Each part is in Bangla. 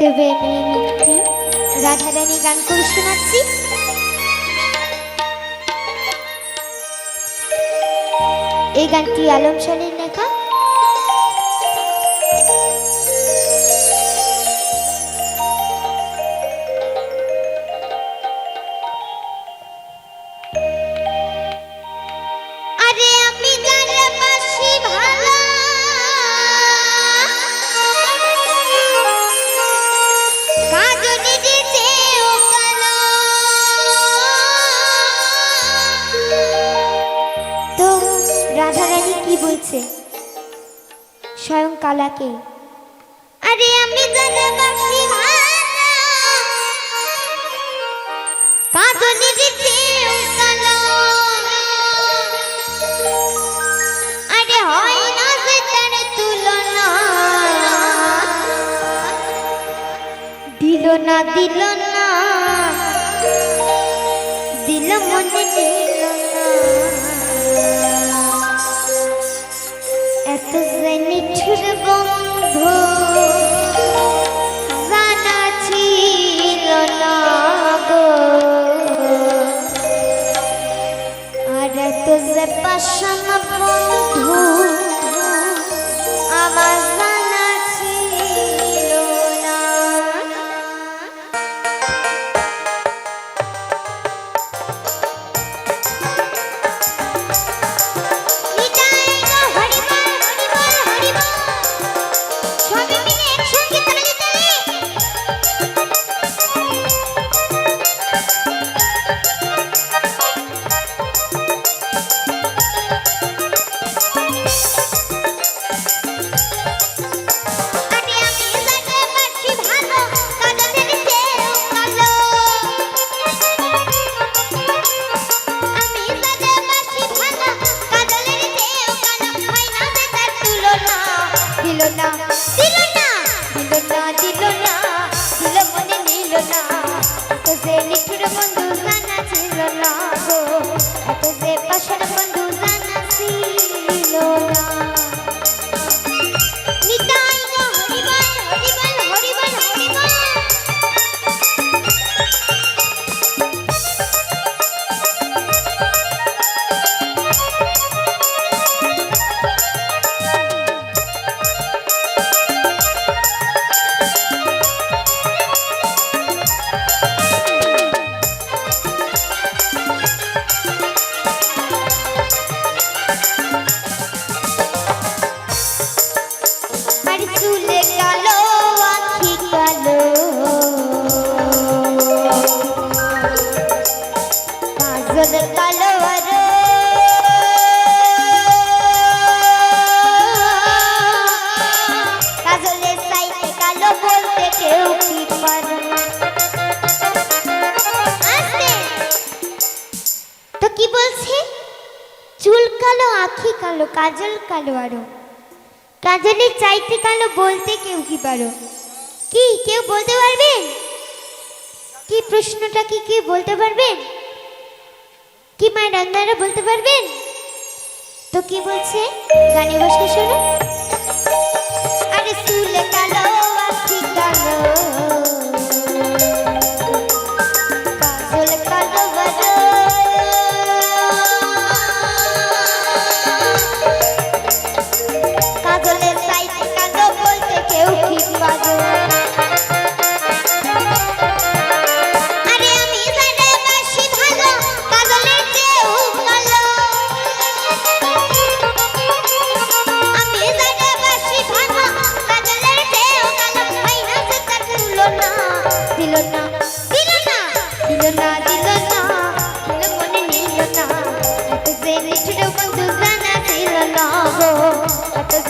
তবে আমি মিনতি রাধারানী গান করে শোনাচ্ছি। এই গানটি আলম সালের লেখা। বলছে স্বয়ং কালাকে আরে আমি ভালোবাসি আরে না দিল না দিল না। দিল মনে Cause they বলছে, চুল কালো, আখি কালো, কাজল কালো আরও। কাজলের চাইতে কালো বলতে কেউ কি পারো? কি, কেউ বলতে পারবেন কি প্রশ্নটা কি কি বলতে পারবেন কি মায়ের রান্নারা বলতে পারবেন তো কি বলছে? গানে বসে শোনো। আরে চুল কালো, আখি কালো।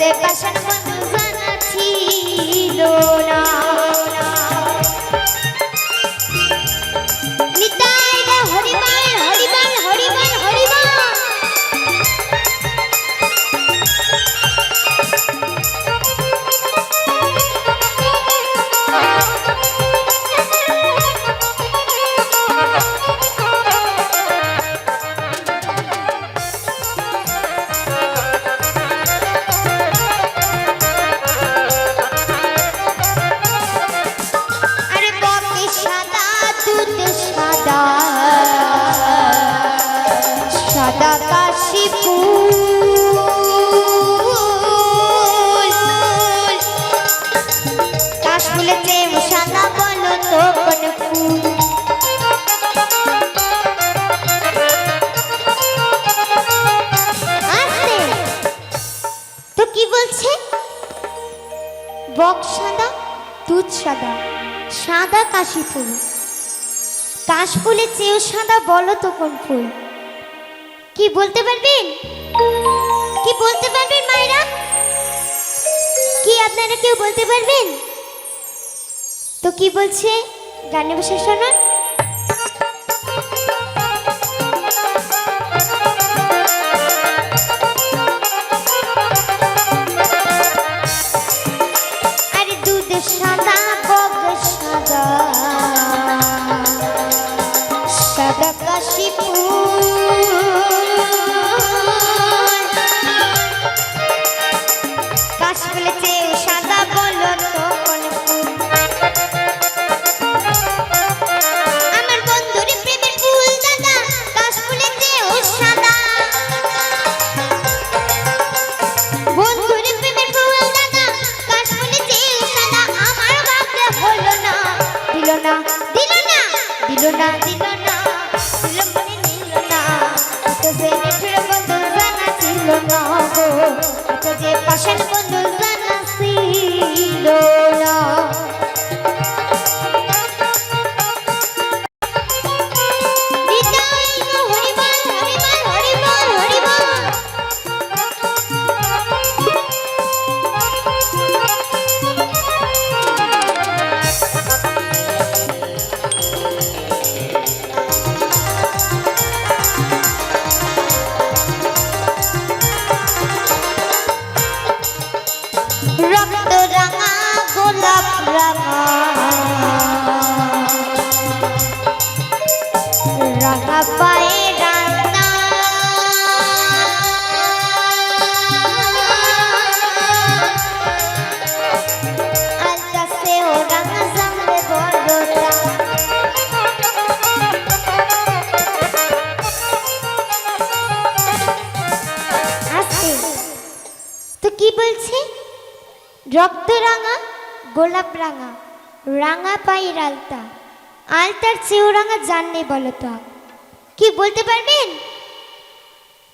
রে পাশান সপন তো কি বলছে? বক সাদা, দুধ সাদা সাদা কাশি ফুল। কাশ ফুলে সাদা বলো তো কোন ফুল? কি বলতে পারবেন? কি বলতে পারবেন কি আপনারা কেউ বলতে পারবেন? তো কি বলছে? গানে বসে শোনান Gracias. রাঙা রাঙা পায়ে ড্রপ গোলাপ রাঙা রাঙা পায়ের আলতা। আলতার চেয়েও রাঙা জান নেই বলতো কি বলতে পারবেন?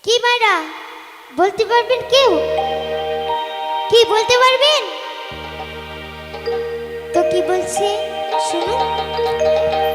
কি মারা? বলতে পারবেন কেউ? কি বলতে পারবেন? তো কি বলছে? শুনুন।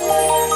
Música